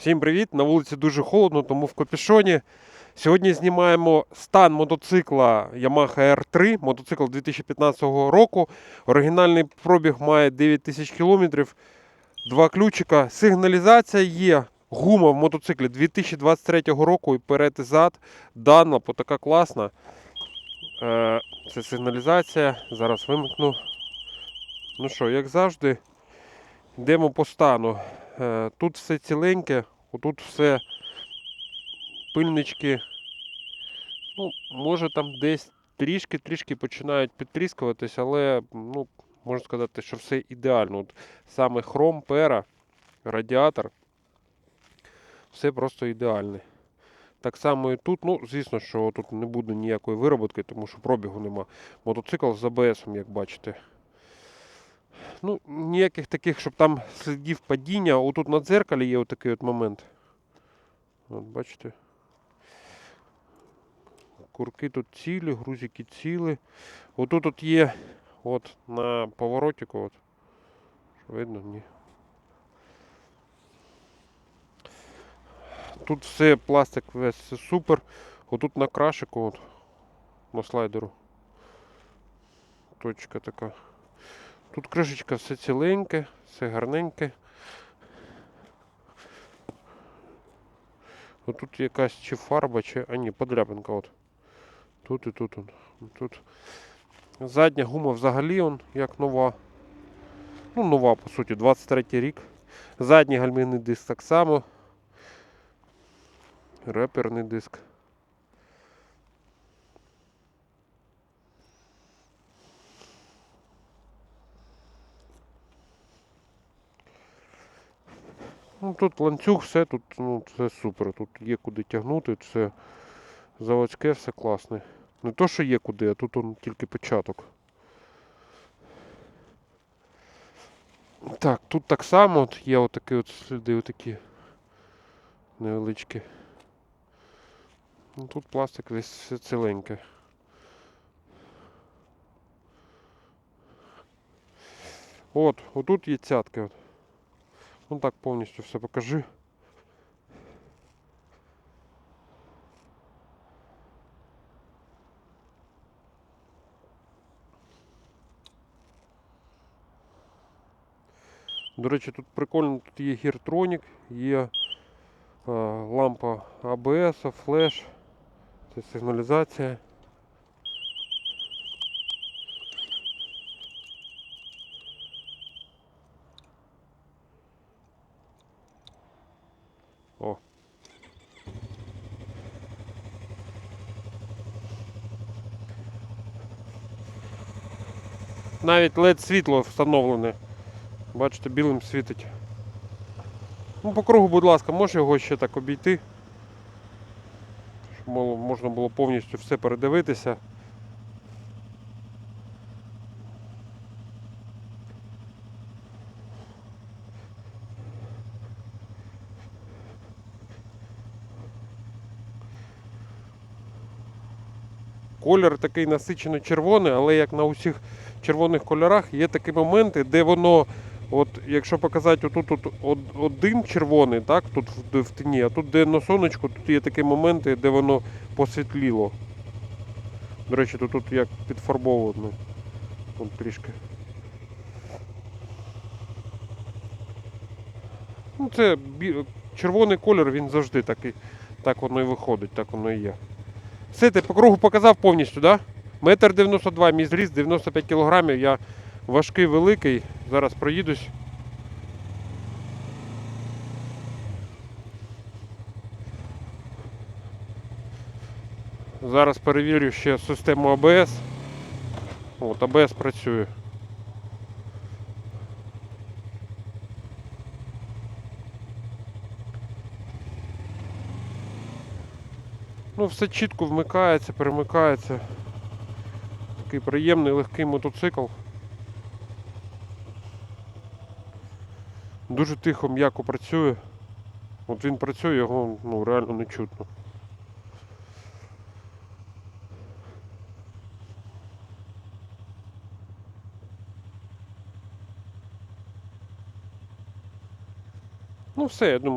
Всім привіт! На вулиці дуже холодно, тому в капюшоні. Сьогодні знімаємо стан мотоцикла Yamaha R3, мотоцикл 2015 року. Оригінальний пробіг має 9 тисяч кілометрів, два ключика. Сигналізація є. Гума в мотоциклі 2023 року і перед і зад. Дана, така класна. Е, Це сигналізація. Зараз вимкну. Ну що, як завжди, йдемо по стану. Е, Тут все ціленьке, отут все пильнички. Ну, може там десь трішки-трішки починають підтріскуватись, але ну, можна сказати, що все ідеально. От саме хром, пера, радіатор. Все просто ідеальне. Так само і тут, ну, звісно, що тут не буде ніякої вироботки, тому що пробігу нема. Мотоцикл з АБС, як бачите. Ну, ніяких таких, щоб там слідів падіння. Отут на дзеркалі є отакий от момент. От бачите. Курки тут цілі, грузики цілі. Отут от є от на поворотику. От. Видно? Ні. Тут все пластик весь все супер. Отут на крашику, от, на слайдеру. Точка така. Тут кришечка все ціленьке, все гарненьке. От тут якась чи фарба, чи. А ні, подряпинка от. Тут і тут. Тут. Задня гума взагалі он, як нова. Ну, нова, по суті, 23 рік. Задній гальмівний диск так само. Реперний диск. Ну, тут ланцюг, все тут ну, все супер. Тут є куди тягнути, все заводське, все класне. Не то, що є куди, а тут он тільки початок. Так, тут так само от є отакі от сліди, отакі невеличкі. Ну, тут пластик весь все ціленьке. От, отут є цятки. От. Ну так повністю все покажи. До речі, тут прикольно, тут є гіртронік, є е, лампа АБС, флеш, це сигналізація. О. Навіть LED світло встановлене. Бачите, білим світить. Ну, по кругу, будь ласка, можеш його ще так обійти. Щоб можна було повністю все передивитися. Колір такий насичено червоний, але як на усіх червоних кольорах є такі моменти, де воно, от якщо показати отут от, один червоний, так, тут в, тіні, а тут де на сонечку, тут є такі моменти, де воно посвітліло. До речі, тут, тут як підфарбовано. От трішки. Ну, це червоний колір, він завжди такий. Так воно і виходить, так воно і є. Все, ти по кругу показав повністю, так? Метр 92, мій зріст 95 кілограмів. Я важкий, великий. Зараз проїдусь. Зараз перевірю ще систему АБС. От, АБС працює. Ну, все чітко вмикається, перемикається. Такий приємний легкий мотоцикл. Дуже тихо, м'яко працює. От він працює, його ну, реально не чутно. Ну все, я думаю.